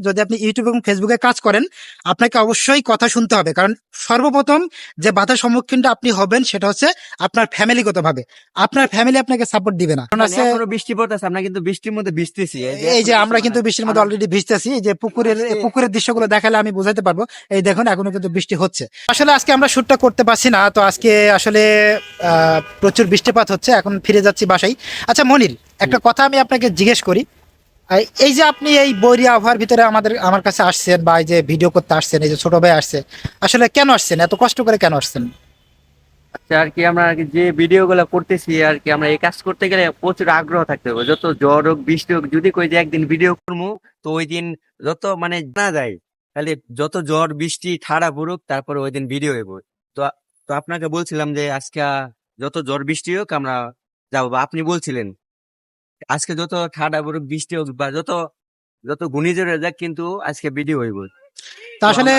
যদি আপনি ইউটিউব এবং ফেসবুকে কাজ করেন আপনাকে অবশ্যই কথা শুনতে হবে। কারণ সর্বপ্রথম যে বাধার সম্মুখীনটা আপনি হবেন সেটা হচ্ছে আপনার ফ্যামিলিগত ভাবে আপনার ফ্যামিলি আপনাকে সাপোর্ট দিবে না। কারণ আছে বৃষ্টি পড়তেছে আমরা কিন্তু বৃষ্টির মধ্যে ভিজতেছি। এই যে আমরা কিন্তু বৃষ্টির মধ্যে অলরেডি ভিজতেছি এই যে পুকুরের পুকুরের দৃশ্যগুলো দেখালে আমি বুঝাতে পারব। এই দেখুন এখনও কিন্তু বৃষ্টি হচ্ছে। আসলে আজকে আমরা শুটটা করতে পারছি না তো আজকে আসলে আহ, প্রচুর বৃষ্টিপাত হচ্ছে। এখন ফিরে যাচ্ছি বাসায়। আচ্ছা মনির একটা কথা আমি আপনাকে জিজ্ঞেস করি। এই যে আপনি এই বৈরী আবহাওয়ার ভিতরে আমাদের আমার কাছে আসছেন বা এই যে ভিডিও করতে আসছেন এই যে ছোট ভাই আসছে আসলে কেন আসছেন? এত কষ্ট করে কেন আসছেন? আচ্ছা, আর কি আমরা যে ভিডিও গুলো করতেছি আর কি আমরা এই কাজ করতে গেলে প্রচুর আগ্রহ থাকতে হবে। যত জ্বর হোক বৃষ্টি হোক যদি কই যে একদিন ভিডিও করব তো ওই দিন যত মানে জানা যায় তাহলে যত জ্বর বৃষ্টি ঠাড়া পড়ুক তারপরে ওই দিন ভিডিও হইব। তো তো আপনাকে বলছিলাম যে আজকে যত জ্বর বৃষ্টি হোক আমরা যাব আপনি বলছিলেন আজকে যত ঠাড়া পড়ুক, বৃষ্টি হোক বা যত যত ঘূর্ণিঝড় যাক, কিন্তু আজকে ভিডিও হইব। তা আসলে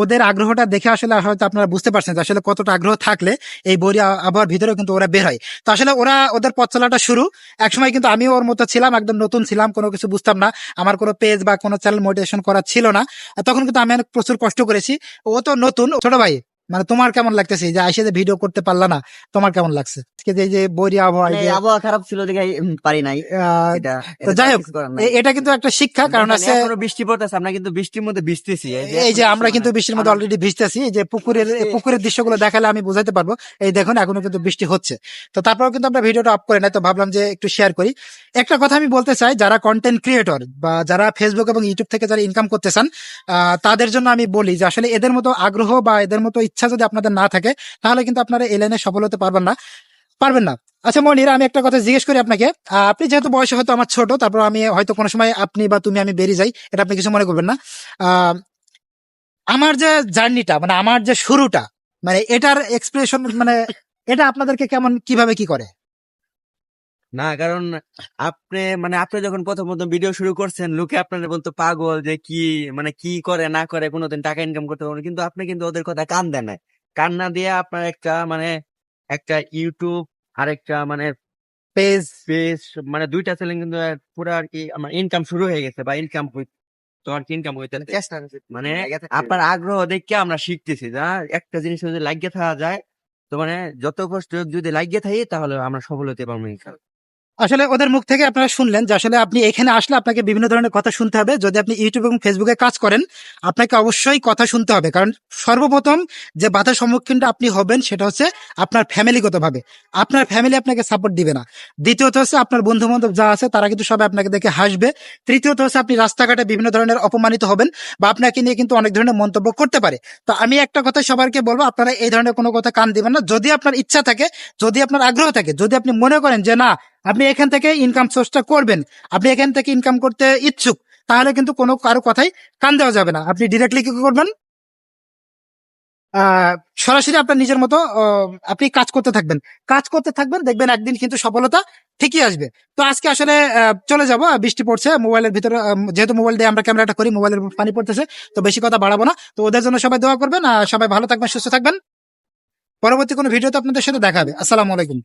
ওদের আগ্রহটা দেখে আসলে হয়তো আপনারা বুঝতে পারছেন আসলে কতটা আগ্রহ থাকলে এই বৈরী আবহাওয়ার ভিতরেও কিন্তু ওরা বের হয়। তো আসলে ওরা ওদের পথ চলাটা শুরু। একসময় কিন্তু আমিও ওর মতো ছিলাম, একদম নতুন ছিলাম, কোনো কিছু বুঝতাম না। আমার কোনো পেজ বা কোনো চ্যানেল মোটিভেশন করা ছিল না। তখন কিন্তু আমি অনেক প্রচুর কষ্ট করেছি। ও তো নতুন ছোট ভাই। মানে তোমার কেমন লাগতেছে? যে আইসে যে ভিডিও করতে পারলা না তোমার কেমন লাগছে? আজকে যে এই যে বৈরী আবহাওয়া মানে আবহাওয়া খারাপ ছিল দেখে পারি নাই। এটা তো যাই হোক, এটা কিন্তু একটা শিক্ষা কারণ আছে বৃষ্টি পড়তেছে আমরা কিন্তু বৃষ্টির মধ্যে ভিজতেছি। এই যে আমরা কিন্তু বৃষ্টির মধ্যে অলরেডি ভিজতেছি যে পুকুরের পুকুরের দৃশ্যগুলো দেখালে আমি বুঝাতে পারব। এই দেখুন এখনও কিন্তু বৃষ্টি হচ্ছে। তো তারপরেও কিন্তু আমরা ভিডিওটা অফ করে নাই তো ভাবলাম যে একটু শেয়ার করি। একটা কথা আমি বলতে চাই যারা কন্টেন্ট ক্রিয়েটর বা যারা ফেসবুক এবং ইউটিউব থেকে যারা ইনকাম করতে চান আহ, তাদের জন্য আমি বলি যে আসলে এদের মতো আগ্রহ বা এদের মতো ইচ্ছা যদি আপনাদের না থাকে, তাহলে কিন্তু আপনারা এই লাইনে সফল হতে পারবেন না। পারবেন না। আচ্ছা মনির, আমি একটা কথা জিজ্ঞেস করি আপনাকে। আপনি যেহেতু বয়সে হয়তো আমার ছোট, তারপর আমি হয়তো কোনো সময় আপনি বা তুমি আমি বেরিয়ে যাই, এটা আপনি কিছু মনে করবেন না। আমার যে জার্নিটা মানে আমার যে শুরুটা মানে এটার এক্সপ্রেশন মানে এটা আপনাদেরকে কেমন, কীভাবে কি করে? না কারণ আপনি মানে আপনি যখন প্রথম প্রথম ভিডিও শুরু করছেন লোকে আপনার বলতো পাগল যে কি মানে কি করে না করে কোনোদিন টাকা ইনকাম করতে পারবেন কিন্তু আপনি কিন্তু ওদের কথা কান দেন না কান না দিয়ে আপনার একটা মানে একটা ইউটিউব আর একটা মানে পেজ পেজ মানে দুইটা চ্যানেল কিন্তু পুরো আর কি আমার ইনকাম শুরু হয়ে গেছে বা ইনকাম তো আর কি ইনকাম হইতে মানে আপনার আগ্রহ দেখে আমরা শিখতেছি যা একটা জিনিস যদি লাগিয়ে থাকা যায় তো মানে যত কষ্ট যদি লাগিয়ে থাকি তাহলে আমরা সফল হতে পারব ইনশাল্লাহ। আসলে ওদের মুখ থেকে আপনারা শুনলেন যে আসলে আপনি এখানে আসলে আপনাকে বিভিন্ন ধরনের কথা শুনতে হবে। যদি আপনি ইউটিউব এবং ফেসবুকে কাজ করেন, আপনাকে অবশ্যই কথা শুনতে হবে। কারণ সর্বপ্রথম যে বাধার সম্মুখীনটা আপনি হবেন সেটা হচ্ছে আপনার ফ্যামিলিগতভাবে আপনার ফ্যামিলি আপনাকে সাপোর্ট দিবে না। দ্বিতীয়ত হচ্ছে আপনার বন্ধু বান্ধব যা আছে, তারা কিন্তু সবাই আপনাকে দেখে হাসবে। তৃতীয়ত হচ্ছে আপনি রাস্তাঘাটে বিভিন্ন ধরনের অপমানিত হবেন বা আপনাকে নিয়ে কিন্তু অনেক ধরনের মন্তব্য করতে পারে। তো আমি একটা কথা সবাইকে বলব, আপনারা এই ধরনের কোনো কথা কান দিবেন না। যদি আপনার ইচ্ছা থাকে, যদি আপনার আগ্রহ থাকে, যদি আপনি মনে করেন যে না আপনি এখান থেকে ইনকাম সোর্সটা করবেন, আপনি এখান থেকে ইনকাম করতে ইচ্ছুক, তাহলে কিন্তু কোনো কারও কথাই কান দেওয়া যাবে না। আপনি ডিরেক্টলি কি করবেন? সরাসরি আপনার নিজের মতো আপনি কাজ করতে থাকবেন। কাজ করতে থাকবেন, দেখবেন একদিন কিন্তু সফলতা ঠিকই আসবে। তো আজকে আসলে চলে যাব, বৃষ্টি পড়ছে, মোবাইলের ভিতরে যেহেতু মোবাইল দিয়ে আমরা ক্যামেরাটা করি, মোবাইলের পানি পড়তেছে, তো বেশি কথা বাড়াবো না। তো ওদের জন্য সবাই দোয়া করবেন সবাই ভালো থাকবেন, সুস্থ থাকবেন। পরবর্তী কোনো ভিডিওতে আপনাদের সাথে দেখা হবে। আসসালামু আলাইকুম।